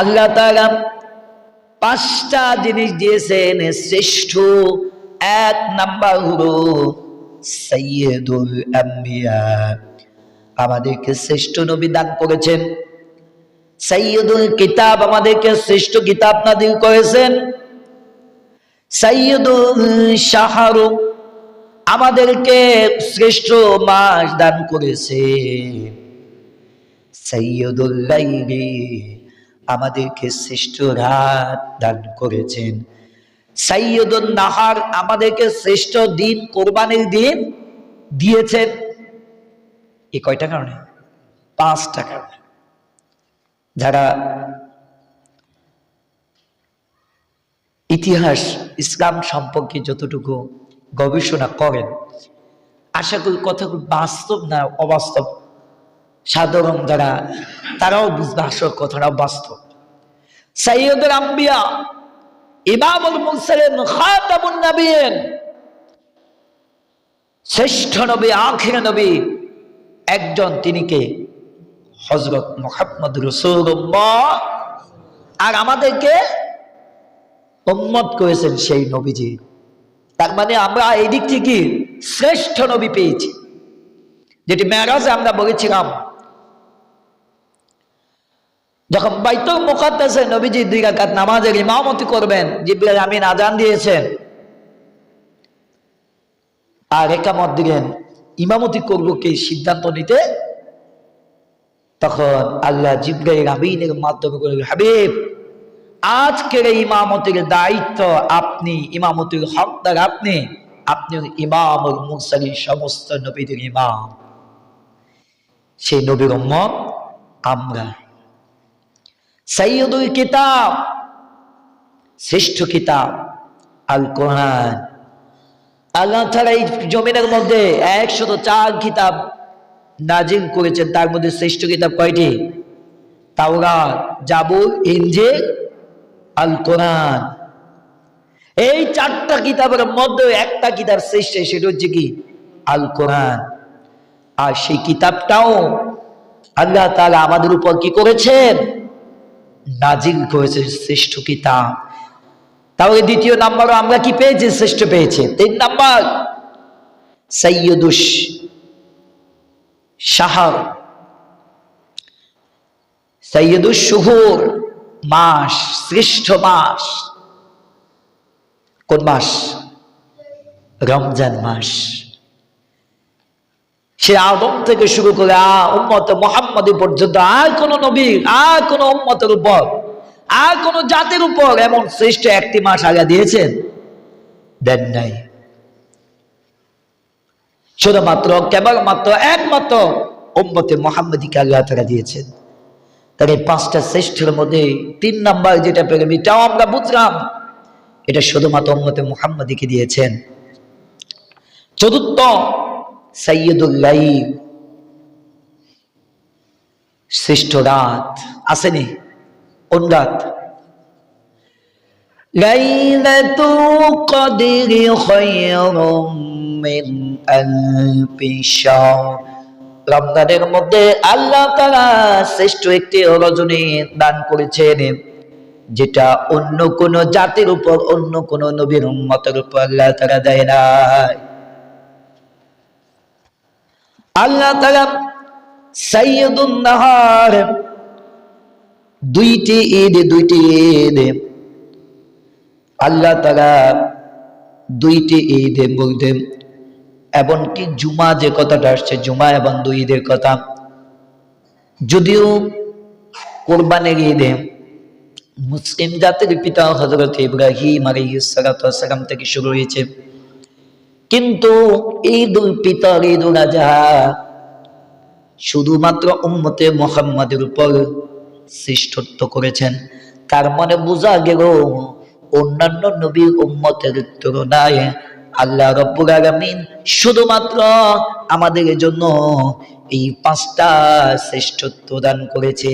আল্লাহ তাআলা পাঁচটা জিনিস দিয়েছেন, শ্রেষ্ঠ এক নাম্বার হলো সৈয়দুল আম্বিয়া। আমাদেরকে শ্রেষ্ঠ নবী দান করেছেন। সৈয়দুল কিতাব আমাদেরকে শ্রেষ্ঠ কিতাব নাদিল করেছেন। সৈয়দুল শাহরু আমাদেরকে শ্রেষ্ঠ মাস দান করেছে। সৈয়দুল লাইলি আমাদেরকে শ্রেষ্ঠ রাত দান করেছেন। সৈয়দুল নাহার আমাদেরকে শ্রেষ্ঠ দিন, কোরবানির দিন দিয়েছেন। এই কয়টা কারণে? পাঁচটা কারণে। যারা ইতিহাস, ইসলাম সম্পর্কে যতটুকু গবেষণা করেন, আশা করি কথাগুলো বাস্তব না অবাস্তব সাধারণ যারা, তারাও বুঝবে আসল কথাটাও বাস্তব। সাইয়দুল আম্বিয়া, ইমামুল মুরসালিন, খাতামুন নবীন, শ্রেষ্ঠ নবী, আখির নবী, একজন তিনি কে? হজরত মোহাম্মদ রসুল্লাহ আর আমাদেরকে উম্মত করেছেন সেই নবীজি। তার মানে আমরা এই দিক থেকে শ্রেষ্ঠ নবী পেয়েছি। যেটি মেরাজে আমরা বলেছিলাম যখন বাইতুল মুকাদ্দাসে নবীজি দুই রাকাত নামাজের ইমামতি করবেন, জিব্রাইল আমিন আজান দিয়েছেন। আর একামত দিলেন, ইমামতি করব কে সিদ্ধান্ত নিতে? তখন আল্লাহ জিব্রাইল মাধ্যমে হাবিব, আজকের ইমামতের দায়িত্ব আপনি, ইমামতের হকদার আপনি আপনি মুরসালিন, সমস্ত নবীদের ইমাম। সেই নবীর আমরা। সৈয়দুল কিতাব, শ্রেষ্ঠ কিতাব আল কোরআন আল্লাহ তাআলা এই জমিনের মধ্যে একশত চার কিতাব নাজিল করেছেন, তার মধ্যে শ্রেষ্ঠ কিতাব কয়টি? তাওরাত, জাবুর, ইনজিল আল কোরআন এই চারটা কিতাবের মধ্যে একটা কিতাব শ্রেষ্ঠ, সেটা হচ্ছে কি? আল কোরআন আর সেই কিতাবটাও আল্লাহ তাআলা আমাদের উপর কি করেছেন? নাজিল করেছে শ্রেষ্ঠ কিতাব। তাহলে দ্বিতীয় নাম্বারও আমরা কি পেয়েছি? শ্রেষ্ঠ পেয়েছে। তিন নাম্বার সৈয়দুস শাহর। সৈয়দুস শুহুর মাস, শ্রেষ্ঠ মাস। কোন মাস? রমজান মাস। সে আদম থেকে শুরু করে আ উম্মত মোহাম্মদী পর্যন্ত আর কোন নবী আর কোন উম্মতের উপর আর কোন জাতির উপর এমন শ্রেষ্ঠ একটি মাস আগে দিয়েছেন? দেন নাই। শুধুমাত্র, কেবলমাত্র একমাত্র উম্মতে মোহাম্মদীকে আল্লাহ তারা দিয়েছেন। তার এই পাঁচটা শ্রেষ্ঠের মধ্যে তিন নাম্বার যেটা পেলাম এটাও আমরা বুঝলাম, এটা শুধুমাত্র উম্মতে মোহাম্মদীকে দিয়েছেন। চতুর্থ শ্রেষ্ঠ রাত। আসেনি। কোন রাত? লাইলাতু কদরি খায়রুম মিন রমজানের মধ্যে আল্লাহ তারা শ্রেষ্ঠ একটি রজনী দান করেছেন, যেটা অন্য কোন জাতির উপর, অন্য কোন নবীর উম্মতের উপর আল্লাহ তাআলা দেয় নাই। আল্লাহ তাআলা সাইয়্যিদুন নাহার দুইটি ঈদ দুইটি ঈদ। আল্লাহ তাআলা দুইটি ঈদ বলতে এমনকি জুমা যে কথাটা আসছে, জুমা এবং দুই ঈদের কথা। যদিও কোরবানের ঈদে মুসলিম জাতির পিতা হজরত ইব্রাহিম আলাইহিসসালাম থেকে শুরু হয়েছে। কিন্তু ঈদ উল ফিতর ঈদ উল আজহা শুধুমাত্র উম্মতে মোহাম্মদের উপর শ্রেষ্ঠত্ব করেছেন। তার মানে বোঝা গেল অন্যান্য নবীর উম্মতের তুলনায় আল্লাহ রব্বুল আলামিন শুধুমাত্র আমাদের জন্য এই পাঁচটা শ্রেষ্ঠত্ব দান করেছে